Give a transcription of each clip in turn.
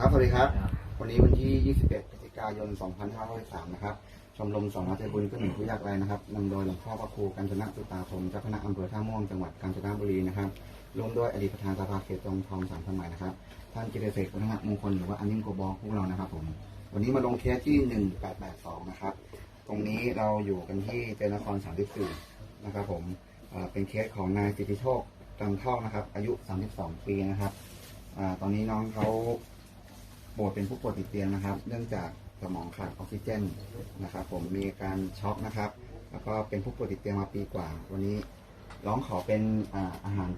ครับสวัสดีครับครับ วันนี้วันที่ 21 พฤศจิกายน 2563 นะครับ ชมรมสองร้อยใจบุญเพื่อหนึ่งผู้ยากไร้นะครับนำโดยหลวงพ่อพระครูกัญจนะสุตาคมเจ้าคณะอำเภอท่าม่วงจังหวัดกาญจนบุรีนะครับร่วมด้วยอดีตประธานสภาเขตจอมทองสามสมัยนะครับ ท่านกิติเสกวัฒนมงคลหรือว่าอันนิ่มโกบอลพวกเรานะครับผม วันนี้มาลงเคสที่ 1882 นะครับ ตรงนี้เราอยู่กันที่เจนคร34 นะครับผมเอ่อเป็นเคสของนายสิทธิโชคจำเท่านะครับ อายุ 32 ปีนะครับอาตอนนี้น้องเขา ป่วยเป็นผู้ป่วยติดเตียงนะครับ เนื่องจากสมองขาดออกซิเจนนะครับ ผมมีอาการช็อกนะครับ แล้วก็เป็นผู้ป่วยติดเตียงมาปีกว่า วันนี้ร้องขอเป็นอาหาร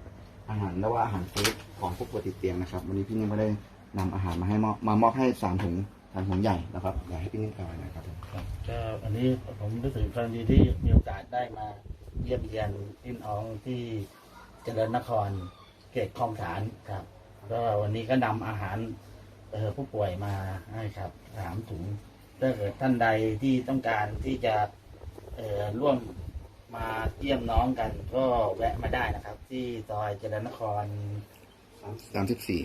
อาหารและว่าอาหารฟู้ดของผู้ป่วยติดเตียงนะครับ วันนี้พี่นิ่มก็ได้นำอาหารมาให้มอบมามอบให้สามถุงสามถุงใหญ่นะครับอยากให้พี่นิ่มกล่าวหน่อยนะครับครับก็อันนี้ผมรู้สึกกรณีที่มีโอกาสได้มาเยี่ยมเยียนพี่น้องที่เจริญนครเขตคลองฐานครับก็วันนี้ก็นำอาหาร เอ่อผู้ป่วยมาให้ครับสามถุงถ้าเกิดท่านใดที่ต้องการที่จะเอ่อร่วมมาเยี่ยมน้องกัน ก็แวะมาได้นะครับ ที่ซอยเจริญนครสามสิบสี่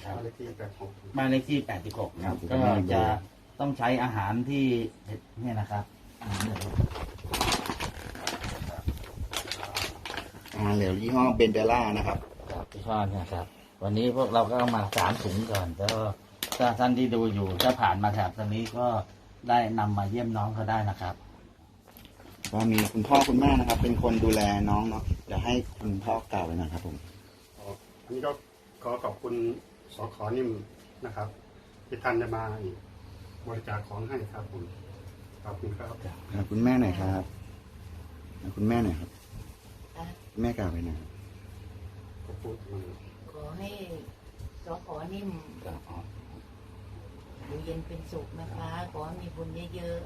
34ครับเลขที่แปดหกบ้านเลขที่86ครับครับ ก็จะต้องใช้อาหารที่เนี่ยนะครับอาหารเหลวอาหารเหลวยี่ห้อเบนเดล่านะครับครับที่ช่อเนี่ยครับ วันนี้พวกเราก็เอามาสามถุงก่อนแล้วถ้าท่านที่ดูอยู่ถ้าผ่านมาแถบตรงนี้ก็ได้นำมาเยี่ยมน้องเขาได้นะครับก็มีคุณพ่อคุณแม่นะครับ เป็นคนดูแลน้องเนาะเดี๋ยวให้คุณพ่อกล่าวไว้หน่อยครับผมอันนี้ก็ขอขอบคุณสขอนิ่มนะครับ ที่ท่านได้มาบริจาคของให้ครับผมขอบคุณครับอ่าคุณแม่หน่อยครับอ่าคุณแม่หน่อยครับอะคุณแม่กล่าวไว้หน่อยครับขอบคุณมาก ขอให้สขอนิ่มอยู่เย็นเป็นสุขนะคะ ขอให้มีบุญเยอะ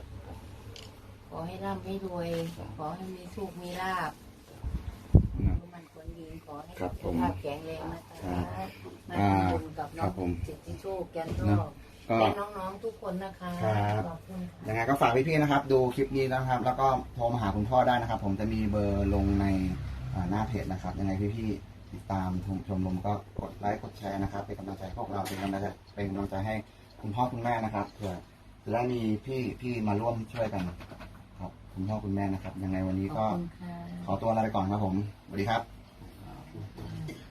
ๆ ขอให้ร่ำให้รวย ขอให้มีสุขมีลาบนะครับมันควรยืนขอให้ครับผมสุขภาพแข็งแรงนะคะครับมาอ่าทำบุญกับน้ครัอบงผมสิทธิโชคกันนะรอบก็และน้องๆทุกคนนะคะครับขอบคุณค่ะยังไงก็ฝากพี่ๆนะครับ ดูคลิปนี้นะครับ แล้วก็โทรมาหาคุณพ่อได้นะครับ ผมจะมีเบอร์ลงในอ่าหน้าเพจนะครับ ยังไงพี่ๆ ติดตามชมชมรมก็กดไลค์กดแชร์นะครับเป็นกำลังใจให้พวกเราเป็นกำลังใจเป็นกำลังใจให้คุณพ่อคุณแม่นะครับเผื่อจะได้มีพี่พี่มาร่วมช่วยกันครับคุณพ่อคุณแม่นะครับ ยังไงวันนี้ขก็อบคุณค่ะขอตัวลาไปก่อนครับผมสวัสดีครับ